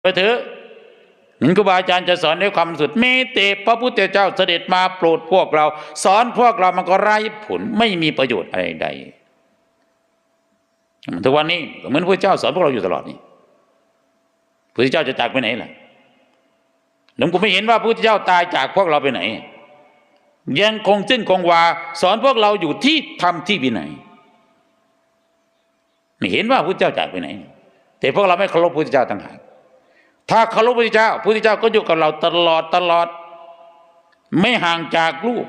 ไปเถอะหนึ่งครูบาอาจารย์จะสอนด้วยความสุดเมตเตพระพุทธเจ้าเสด็จมาโปรดพวกเรา สอนพวกเรามันก็ไร้ผลไม่มีประโยชน์อะไรใดทุกวันนี้เหมือนพระเจ้าสอนพวกเราอยู่ตลอดนี่พระเจ้าจะจากไปไหนล่ะหลวงปู่ไม่เห็นว่าพระพุทธเจ้าตายจากพวกเราไปไหน ยังคงสิ้นคงวาสอนพวกเราอยู่ที่ทำที่วินัยไม่เห็นว่าพระเจ้าจากไปไหน แต่พวกเราไม่เคารพพระพุทธเจ้าต่างหาก ถ้าเคารพพระพุทธเจ้าพระพุทธเจ้าก็อยู่กับเราตลอดตลอด ไม่ห่างจากลูก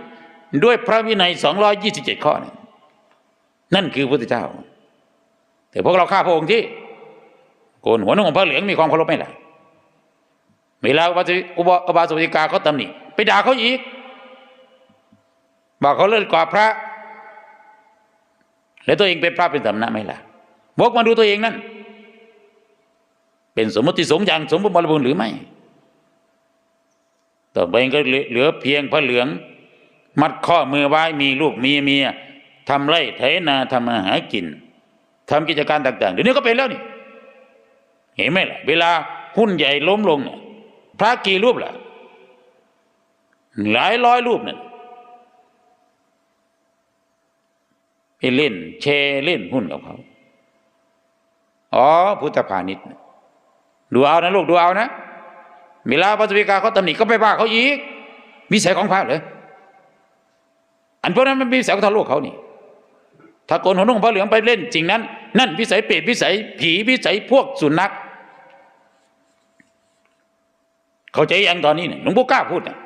ด้วยพระวินัย 227 ข้อนี่นั่นคือพระพุทธเจ้า แต่พวกเราฆ่าพระองค์ที่โกนหัวนุ่งผ้าเหลืองมีความเคารพไหมล่ะเวลาอุบาสิอุบาอุบาสวิกาเขาตำหนิไปด่าเขาอีกบอกเขาเลิศกว่าพระ แล้วตัวเองเป็นพระเป็นสำนักไหมล่ะบอกมาดูตัวเองนั่น เป็นสมมติสงฆ์อย่างสมบูรณ์บริบูรณ์หรือไม่ ต่อไปก็เหลือเพียงพระเหลือง มัดข้อมือไว้มีลูกมีเมียทำไร่ไถนาทำมาหากินทำกิจการต่างๆเดี๋ยวนี้ก็เป็นแล้วนี่เห็นไหมล่ะ เวลาหุ้นใหญ่ล้มลงเนี่ยพระกี่รูปล่ะ หลายร้อยรูปเนั่นไปเล่นแชร์เล่นหุ้นกับเขา อ๋อ พุทธพาณิชย์ ดูเอานะลูกดูเอานะเวลาพระสวิกาเขาตำหนิก็ไปว่าเขาอีกวิสัยของพระเหรออันพวกนั้นมันมีวิสัยของทางโลกเขานี่ถ้าโกนหัวนุ่งผ้าเหลืองไปเล่นจริงนั้น นั่นวิสัยเปรตวิสัยผีวิสัยพวกสุนัขเข้าใจยังตอนนี้เนี่ยหลวงปู่กล้าพูดนะ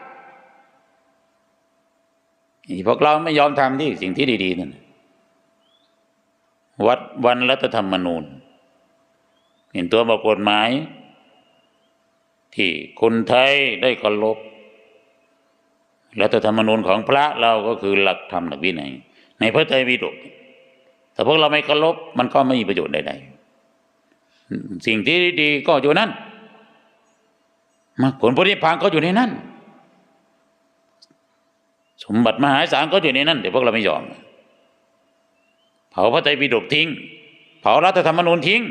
นี่พวกเราไม่ยอมทำที่สิ่งที่ดีๆนั่นวัดวันรัฐธรรมนูญ นตัวบทกฎหมาย ที่คนไทยได้เคารพรัฐธรรมนูญของพระเราก็คือหลักธรรมหลักวินัยในพระไตรปิฎกแต่พวกเราไม่เคารพมันก็ไม่มีประโยชน์ใดๆสิ่งที่ดีก็อยู่นั่นมรรคผลผลนิพพานก็อยู่ในนั้น สมบัติมหาศาลก็อยู่ในนั้นแต่พวกเราไม่ยอมเผาพระไตรปิฎกทิ้ง เผารัฐธรรมนูญทิ้ง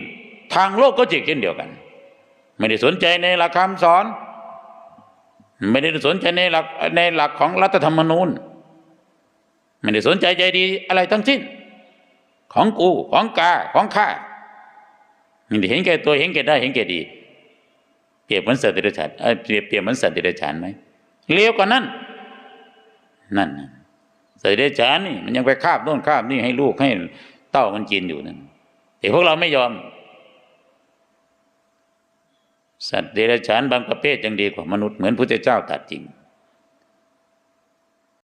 ทางโลกก็เช่นเดียวกัน ไม่ได้สนใจในหลักคำสอน ไม่ได้สนใจในหลักในหลักของรัฐธรรมนูญ ไม่ได้สนใจใจดีอะไรทั้งสิ้น ของกูของกาของข้าไม่ได้เห็นแก่ตัวเห็นแก่ได้เห็นแก่ดี เปรียบเหมือนสัตว์เดรัจฉานเอ้ยเปรียบเปรียบเหมือนสัตว์เดรัจฉานไหมเลวกว่านั้นนั่นสัตว์เดรัจฉานนี่มันยังไปคาบโน่นคาบนี่ให้ลูกให้เต้ามันกินอยู่นั่นแต่พวกเราไม่ยอม สัตว์เดรัจฉานบางประเภทยังดีกว่ามนุษย์เหมือนพระเจ้าตรัสจริง